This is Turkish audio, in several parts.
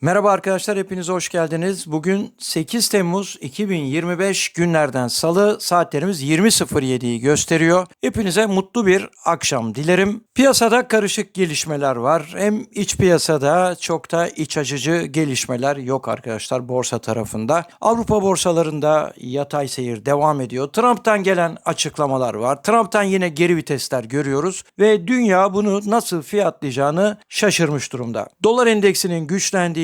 Merhaba arkadaşlar hepiniz hoş geldiniz. Bugün 8 Temmuz 2025 günlerden salı saatlerimiz 20.07'yi gösteriyor. Hepinize mutlu bir akşam dilerim. Piyasada karışık gelişmeler var. Hem iç piyasada çok da iç açıcı gelişmeler yok arkadaşlar borsa tarafında. Avrupa borsalarında yatay seyir devam ediyor. Trump'tan gelen açıklamalar var. Trump'tan yine geri vitesler görüyoruz ve dünya bunu nasıl fiyatlayacağını şaşırmış durumda. Dolar endeksinin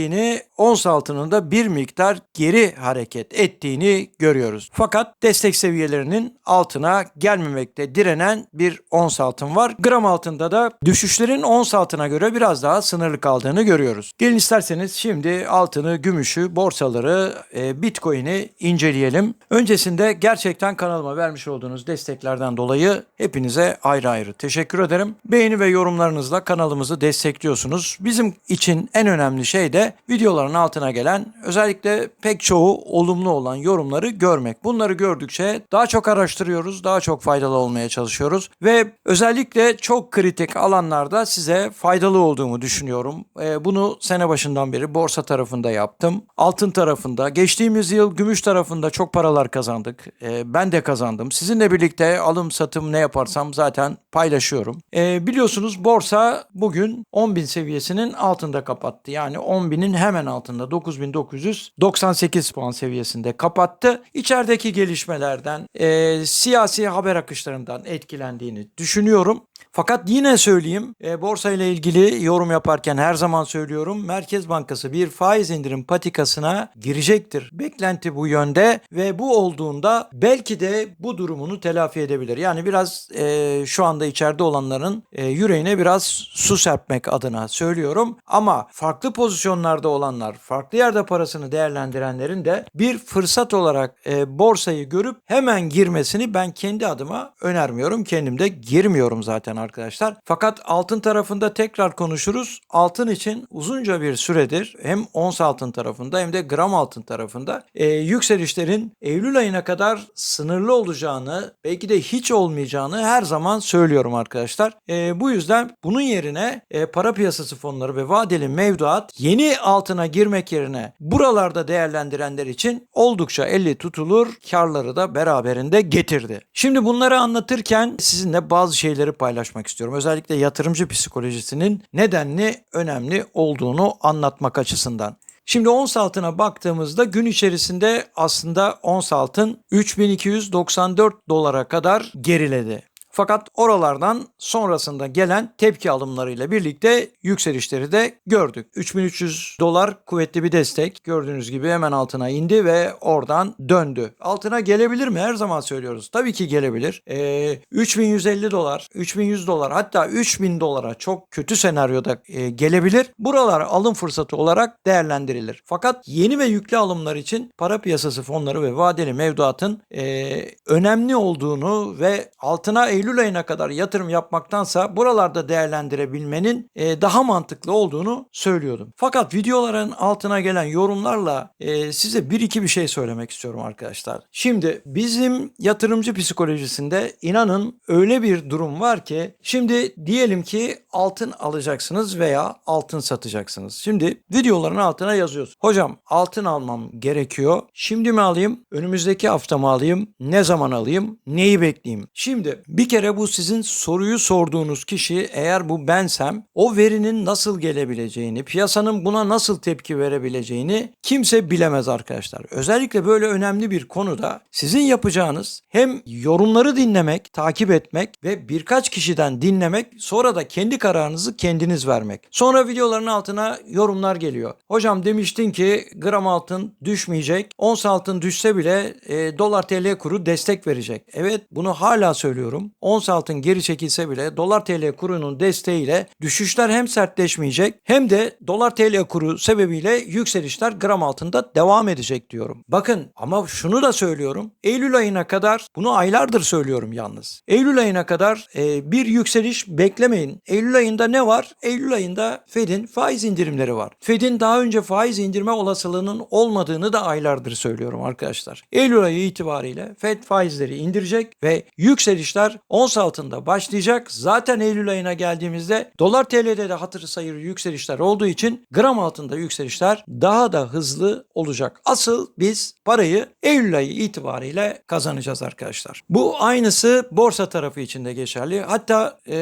güçlendiğini, ons altının da bir miktar geri hareket ettiğini görüyoruz. Fakat destek seviyelerinin altına gelmemekte direnen bir ons altın var. Gram altında da düşüşlerin ons altına göre biraz daha sınırlı kaldığını görüyoruz. Gelin isterseniz şimdi altını, gümüşü, borsaları, e, bitcoin'i inceleyelim. Öncesinde gerçekten kanalıma vermiş olduğunuz desteklerden dolayı hepinize ayrı ayrı teşekkür ederim. Beğeni ve yorumlarınızla kanalımızı destekliyorsunuz. Bizim için en önemli şey de videoların altına gelen özellikle pek çoğu olumlu olan yorumları görmek. Bunları gördükçe daha çok araştırıyoruz, daha çok faydalı olmaya çalışıyoruz ve özellikle çok kritik alanlarda size faydalı olduğumu düşünüyorum. Ee, bunu sene başından beri borsa tarafında yaptım. Altın tarafında, geçtiğimiz yıl gümüş tarafında çok paralar kazandık. Ee, ben de kazandım. Sizinle birlikte alım satım ne yaparsam zaten paylaşıyorum. Ee, biliyorsunuz borsa bugün 10.000 seviyesinin altında kapattı. Yani 10.000'in hemen altında 9.998 puan seviyesinde kapattı. İçerideki gelişmelerden, e, siyasi haber akışlarından etkilendiğini düşünüyorum. Fakat yine söyleyeyim, e, borsa ile ilgili yorum yaparken her zaman söylüyorum. Merkez Bankası bir faiz indirim patikasına girecektir. Beklenti bu yönde ve bu olduğunda belki de bu durumunu telafi edebilir. Yani biraz e, şu anda içeride olanların e, yüreğine biraz su serpmek adına söylüyorum. Ama farklı pozisyonlarda olanlar, farklı yerde parasını değerlendirenlerin de bir fırsat olarak e, borsayı görüp hemen girmesini ben kendi adıma önermiyorum. Kendim de girmiyorum zaten arkadaşlar. Fakat altın tarafında tekrar konuşuruz. Altın için uzunca bir süredir hem ons altın tarafında hem de gram altın tarafında e, yükselişlerin Eylül ayına kadar sınırlı olacağını belki de hiç olmayacağını her zaman söylüyorum arkadaşlar. E, bu yüzden bunun yerine e, para piyasası fonları ve vadeli mevduat yeni altına girmek yerine buralarda değerlendirenler için oldukça eli tutulur karları da beraberinde getirdi. Şimdi bunları anlatırken sizinle bazı şeyleri paylaşmak istiyorum. Özellikle yatırımcı psikolojisinin nedenli önemli olduğunu anlatmak açısından. Şimdi ons altına baktığımızda gün içerisinde aslında ons altın 3294 dolara kadar geriledi. Fakat oralardan sonrasında gelen tepki alımlarıyla birlikte yükselişleri de gördük. 3300 dolar kuvvetli bir destek. Gördüğünüz gibi hemen altına indi ve oradan döndü. Altına gelebilir mi? Her zaman söylüyoruz. Tabii ki gelebilir. Ee, 3150 dolar, 3100 dolar hatta 3000 dolara çok kötü senaryoda e, gelebilir. Buralar alım fırsatı olarak değerlendirilir. Fakat yeni ve yüklü alımlar için para piyasası fonları ve vadeli mevduatın e, önemli olduğunu ve altına Eylül ayına kadar yatırım yapmaktansa buralarda değerlendirebilmenin e, daha mantıklı olduğunu söylüyordum. Fakat videoların altına gelen yorumlarla e, size bir iki bir şey söylemek istiyorum arkadaşlar. Şimdi bizim yatırımcı psikolojisinde inanın öyle bir durum var ki şimdi diyelim ki altın alacaksınız veya altın satacaksınız. Şimdi videoların altına yazıyoruz. Hocam altın almam gerekiyor. Şimdi mi alayım? Önümüzdeki hafta mı alayım? Ne zaman alayım? Neyi bekleyeyim? Şimdi bir kere bu sizin soruyu sorduğunuz kişi eğer bu bensem o verinin nasıl gelebileceğini, piyasanın buna nasıl tepki verebileceğini kimse bilemez arkadaşlar. Özellikle böyle önemli bir konuda sizin yapacağınız hem yorumları dinlemek, takip etmek ve birkaç kişiden dinlemek sonra da kendi kararınızı kendiniz vermek. Sonra videoların altına yorumlar geliyor. Hocam demiştin ki gram altın düşmeyecek. Ons altın düşse bile e, dolar TL kuru destek verecek. Evet bunu hala söylüyorum. Ons altın geri çekilse bile dolar TL kurunun desteğiyle düşüşler hem sertleşmeyecek hem de dolar TL kuru sebebiyle yükselişler gram altında devam edecek diyorum. Bakın ama şunu da söylüyorum. Eylül ayına kadar bunu aylardır söylüyorum yalnız. Eylül ayına kadar e, bir yükseliş beklemeyin. Eylül ayında ne var? Eylül ayında Fed'in faiz indirimleri var. Fed'in daha önce faiz indirme olasılığının olmadığını da aylardır söylüyorum arkadaşlar. Eylül ayı itibariyle Fed faizleri indirecek ve yükselişler Ons altında başlayacak. Zaten Eylül ayına geldiğimizde dolar TL'de de hatırı sayır yükselişler olduğu için gram altında yükselişler daha da hızlı olacak. Asıl biz parayı Eylül ayı itibariyle kazanacağız arkadaşlar. Bu aynısı borsa tarafı için de geçerli. Hatta e,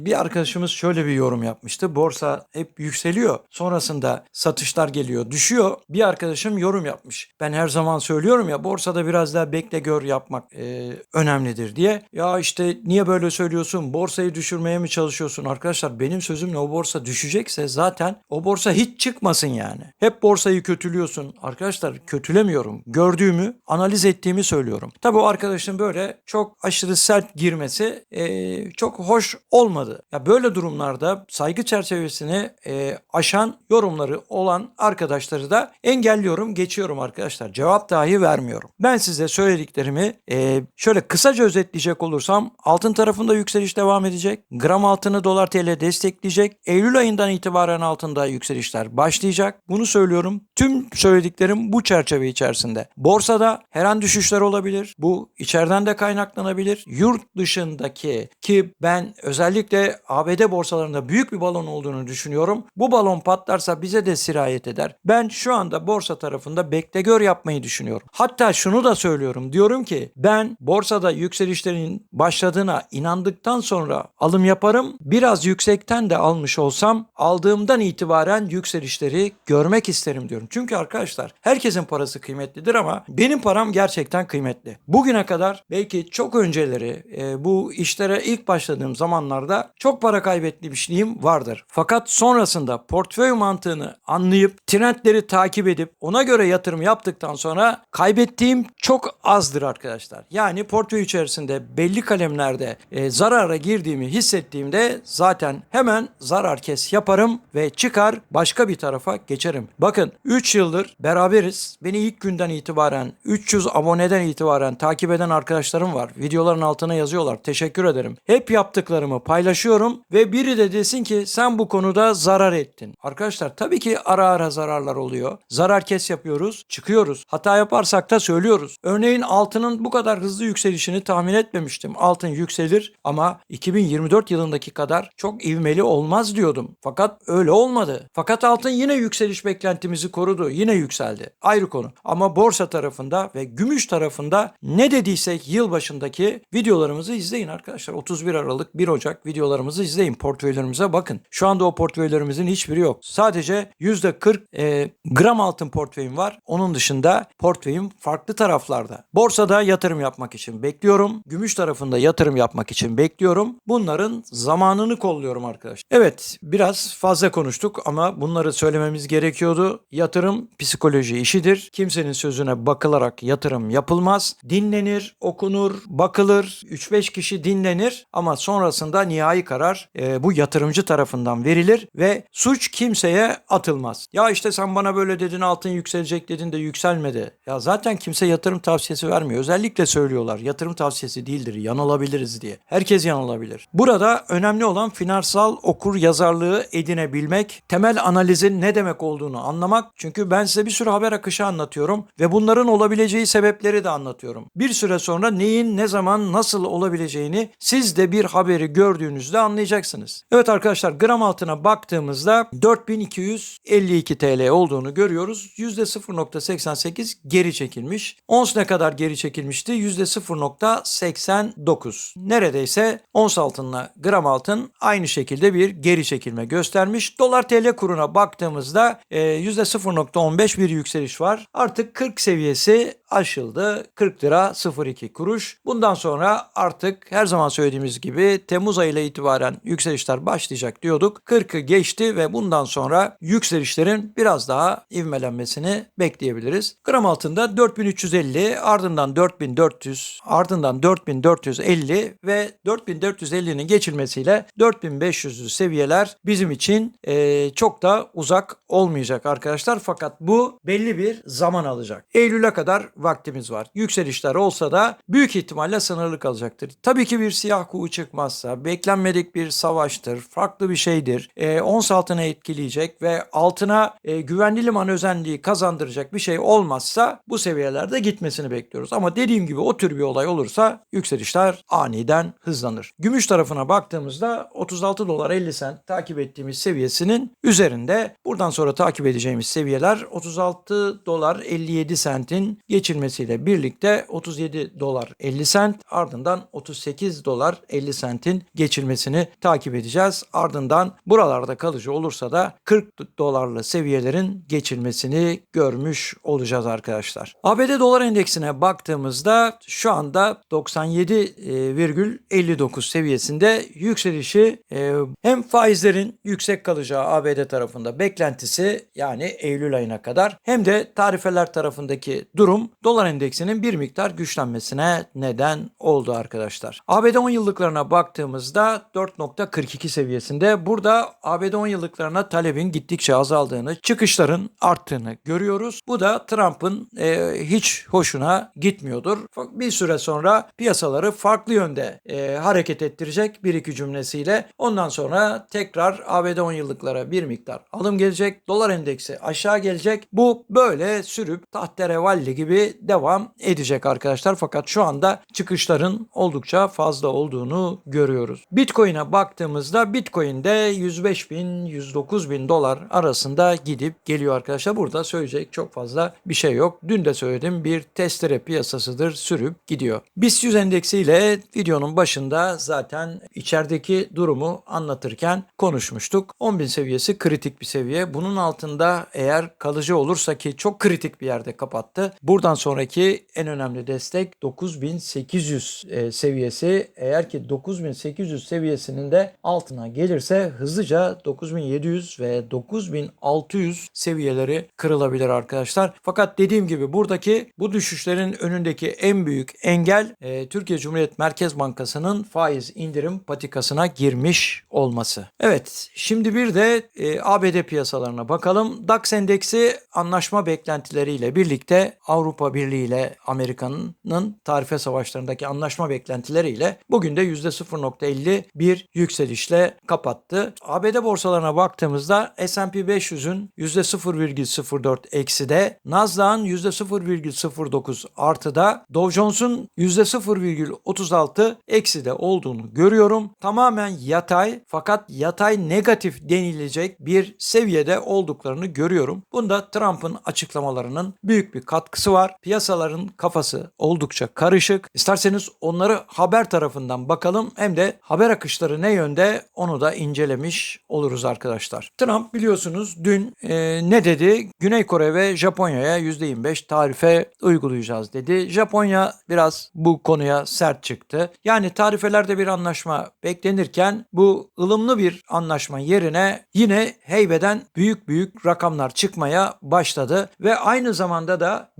bir arkadaşımız şöyle bir yorum yapmıştı. Borsa hep yükseliyor. Sonrasında satışlar geliyor, düşüyor. Bir arkadaşım yorum yapmış. Ben her zaman söylüyorum ya borsada biraz daha bekle gör yapmak e, önemlidir diye. Ya işte niye böyle söylüyorsun? Borsayı düşürmeye mi çalışıyorsun? Arkadaşlar benim sözümle o borsa düşecekse zaten o borsa hiç çıkmasın yani. Hep borsayı kötülüyorsun. Arkadaşlar kötülemiyorum. Gördüğümü, analiz ettiğimi söylüyorum. Tabii o arkadaşın böyle çok aşırı sert girmesi e, çok hoş olmadı. Ya böyle durumlarda saygı çerçevesini e, aşan yorumları olan arkadaşları da engelliyorum, geçiyorum arkadaşlar. Cevap dahi vermiyorum. Ben size söylediklerimi e, şöyle kısaca özetleyecek olursam altın tarafında yükseliş devam edecek. Gram altını dolar TL destekleyecek. Eylül ayından itibaren altında yükselişler başlayacak. Bunu söylüyorum. Tüm söylediklerim bu çerçeve içerisinde. Borsada her an düşüşler olabilir. Bu içeriden de kaynaklanabilir. Yurt dışındaki ki ben özellikle ABD borsalarında büyük bir balon olduğunu düşünüyorum. Bu balon patlarsa bize de sirayet eder. Ben şu anda borsa tarafında bekle gör yapmayı düşünüyorum. Hatta şunu da söylüyorum. Diyorum ki ben borsada yükselişlerin başladığına inandıktan sonra alım yaparım. Biraz yüksekten de almış olsam aldığımdan itibaren yükselişleri görmek isterim diyorum. Çünkü arkadaşlar herkesin parası kıymetlidir ama benim param gerçekten kıymetli. Bugüne kadar belki çok önceleri e, bu işlere ilk başladığım zamanlarda çok para kaybetmişliğim vardır. Fakat sonrasında portföy mantığını anlayıp trendleri takip edip ona göre yatırım yaptıktan sonra kaybettiğim çok azdır arkadaşlar. Yani portföy içerisinde belli kalemlerde e, zarara girdiğimi hissettiğimde zaten hemen zarar kes yaparım ve çıkar başka bir tarafa geçerim. Bakın 3 yıldır beraberiz. Beni ilk günden itibaren 300 aboneden itibaren takip eden arkadaşlarım var. Videoların altına yazıyorlar. Teşekkür ederim. Hep yaptıklarımı paylaşıyorum ve biri de desin ki sen bu konuda zarar ettin. Arkadaşlar tabii ki ara ara zararlar oluyor. Zarar kes yapıyoruz, çıkıyoruz. Hata yaparsak da söylüyoruz. Örneğin altının bu kadar hızlı yükselişini tahmin etmemiştim. Altın yükselir ama 2024 yılındaki kadar çok ivmeli olmaz diyordum. Fakat öyle olmadı. Fakat altın yine yükseliş beklentimizi korudu. Yine yükseldi. Ayrı konu. Ama borsa tarafında ve gümüş tarafında ne dediysek yıl başındaki videolarımızı izleyin arkadaşlar. 31 Aralık 1 Ocak videolarımızı izleyin. Portföylerimize bakın. Şu anda o portföylerimizin hiçbiri yok. Sadece %40 e, gram altın portföyüm var. Onun dışında portföyüm farklı taraflarda. Borsada yatırım yapmak için bekliyorum. Gümüş tarafında yatırım yapmak için bekliyorum. Bunların zamanını kolluyorum arkadaşlar. Evet biraz fazla konuştuk ama bunları söylememiz gerekiyordu. Yatırım psikoloji işidir. Kimsenin sözüne bakılarak yatırım yapılmaz. Dinlenir, okunur, bakılır. 3-5 kişi dinlenir ama sonrasında nihai karar e, bu yatırımcı tarafından verilir ve suç kimseye atılmaz. Ya işte sen bana böyle dedin altın yükselecek dedin de yükselmedi. Ya zaten kimse yatırım tavsiyesi vermiyor. Özellikle söylüyorlar yatırım tavsiyesi değildir yanılabiliriz diye. Herkes yanılabilir. Burada önemli olan finansal okur yazarlığı edinebilmek, temel analizin ne demek olduğunu anlamak. Çünkü ben size bir sürü haber akışı anlatıyorum ve bunların olabileceği sebepleri de anlatıyorum. Bir süre sonra neyin ne zaman nasıl olabileceğini siz de bir haberi gördüğünüzde anlayacaksınız. Evet arkadaşlar gram altına baktığımızda 4252 TL olduğunu görüyoruz. %0.88 geri çekilmiş. Ons ne kadar geri çekilmişti? %0.89. Neredeyse ons altınla gram altın aynı şekilde bir geri çekilme göstermiş. Dolar TL kuruna baktığımızda e, %0.15 bir yükseliş var. Artık 40 seviyesi aşıldı. 40 lira 02 kuruş. Bundan sonra artık her zaman söylediğimiz gibi Temmuz ayı ile itibaren yükselişler başlayacak diyorduk. 40'ı geçti ve bundan sonra yükselişlerin biraz daha ivmelenmesini bekleyebiliriz. Gram altında 4350 ardından 4400 ardından 4450 ve 4450'nin geçilmesiyle 4500'lü seviyeler bizim için eee, çok da uzak olmayacak arkadaşlar. Fakat bu belli bir zaman alacak. Eylül'e kadar vaktimiz var. Yükselişler olsa da büyük ihtimalle sınırlı kalacaktır. Tabii ki bir siyah kuğu çıkmazsa, beklenmedik bir savaştır, farklı bir şeydir. E, ons altına etkileyecek ve altına e, güvenli liman özelliği kazandıracak bir şey olmazsa bu seviyelerde gitmesini bekliyoruz. Ama dediğim gibi o tür bir olay olursa yükselişler aniden hızlanır. Gümüş tarafına baktığımızda 36 dolar 50 sent takip ettiğimiz seviyesinin üzerinde. Buradan sonra takip edeceğimiz seviyeler 36 dolar 57 sentin geçilmesiyle birlikte 37 dolar 50 sent ardından 38 dolar 50 sentin geçilmesini takip edeceğiz. Ardından buralarda kalıcı olursa da 40 dolarlı seviyelerin geçilmesini görmüş olacağız arkadaşlar. ABD dolar endeksine baktığımızda şu anda 97,59 seviyesinde yükselişi e, hem faizlerin yüksek kalacağı ABD tarafında beklentisi yani Eylül ayına kadar hem de tarifeler tarafındaki durum dolar endeksinin bir miktar güçlenmesine neden oldu arkadaşlar. ABD 10 yıllıklarına baktığımızda 4.42 seviyesinde burada ABD 10 yıllıklarına talebin gittikçe azaldığını, çıkışların arttığını görüyoruz. Bu da Trump'ın e, hiç hoşuna gitmiyordur. Bir süre sonra piyasaları farklı yönde e, hareket ettirecek bir iki cümlesiyle. Ondan sonra tekrar ABD 10 yıllıklara bir miktar alım gelecek. Dolar endeksi aşağı gelecek. Bu böyle sürüp tahterevalli gibi devam edecek arkadaşlar. Fakat şu anda çıkışların oldukça fazla olduğunu görüyoruz. Bitcoin'e baktığımızda Bitcoin'de 105 bin 109 bin dolar arasında gidip geliyor arkadaşlar. Burada söyleyecek çok fazla bir şey yok. Dün de söyledim bir testere piyasasıdır sürüp gidiyor. BIST 100 endeksiyle videonun başında zaten içerideki durumu anlatırken konuşmuştuk. 10.000 seviyesi kritik bir seviye. Bunun altında eğer kalıcı olursa ki çok kritik bir yerde kapattı. Buradan sonraki en önemli destek 9800 e, seviyesi. Eğer ki 9800 seviyesinin de altına gelirse hızlıca 9700 ve 9600 seviyeleri kırılabilir arkadaşlar. Fakat dediğim gibi buradaki bu düşüşlerin önündeki en büyük engel e, Türkiye Cumhuriyet Merkez Bankası'nın faiz indirim patikasına girmiş olması. Evet şimdi bir de e, ABD piyasalarına bakalım. DAX endeksi anlaşma beklentileriyle birlikte Avrupa Birliği ile Amerika'nın tarife savaşlarındaki anlaşma beklentileriyle bugün de %0.50 bir yükselişle kapattı. ABD borsalarına baktığımızda S&P 500'ün %0,04 ekside, Nasdaq'ın %0,09 artıda, Dow Jones'un %0,36 ekside olduğunu görüyorum. Tamamen yatay fakat yatay negatif denilecek bir seviyede olduklarını görüyorum. Bunda Trump'ın açıklamalarının büyük bir katkısı var. Piyasaların kafası oldukça karışık. İsterseniz onları haber tarafından bakalım hem de haber akışları ne yönde onu da incelemiş oluruz arkadaşlar. Trump biliyorsunuz dün e, ne dedi? Güney Kore ve Japonya'ya %25 tarife uygulayacağız dedi. Japonya biraz bu konuya sert çıktı. Yani tarifelerde bir anlaşma beklenirken bu ılımlı bir anlaşma yerine yine heybeden büyük büyük rakamlar çıkmaya başladı ve aynı zamanda da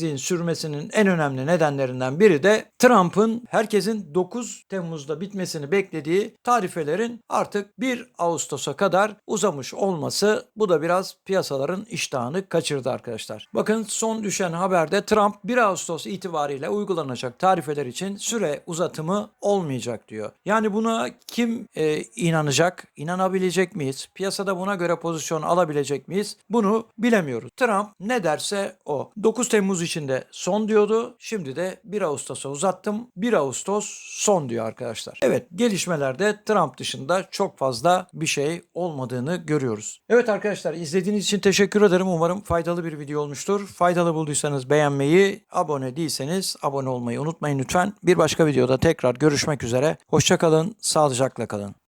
belirsizliğin sürmesinin en önemli nedenlerinden biri de Trump'ın herkesin 9 Temmuz'da bitmesini beklediği tarifelerin artık 1 Ağustos'a kadar uzamış olması bu da biraz piyasaların iştahını kaçırdı arkadaşlar. Bakın son düşen haberde Trump 1 Ağustos itibariyle uygulanacak tarifeler için süre uzatımı olmayacak diyor. Yani buna kim e, inanacak? İnanabilecek miyiz? Piyasada buna göre pozisyon alabilecek miyiz? Bunu bilemiyoruz. Trump ne derse o. 9 Temmuz içinde son diyordu. Şimdi de 1 Ağustos'a uzattım. 1 Ağustos son diyor arkadaşlar. Evet gelişmelerde Trump dışında çok fazla bir şey olmadığını görüyoruz. Evet arkadaşlar izlediğiniz için teşekkür ederim. Umarım faydalı bir video olmuştur. Faydalı bulduysanız beğenmeyi, abone değilseniz abone olmayı unutmayın lütfen. Bir başka videoda tekrar görüşmek üzere. Hoşçakalın, sağlıcakla kalın.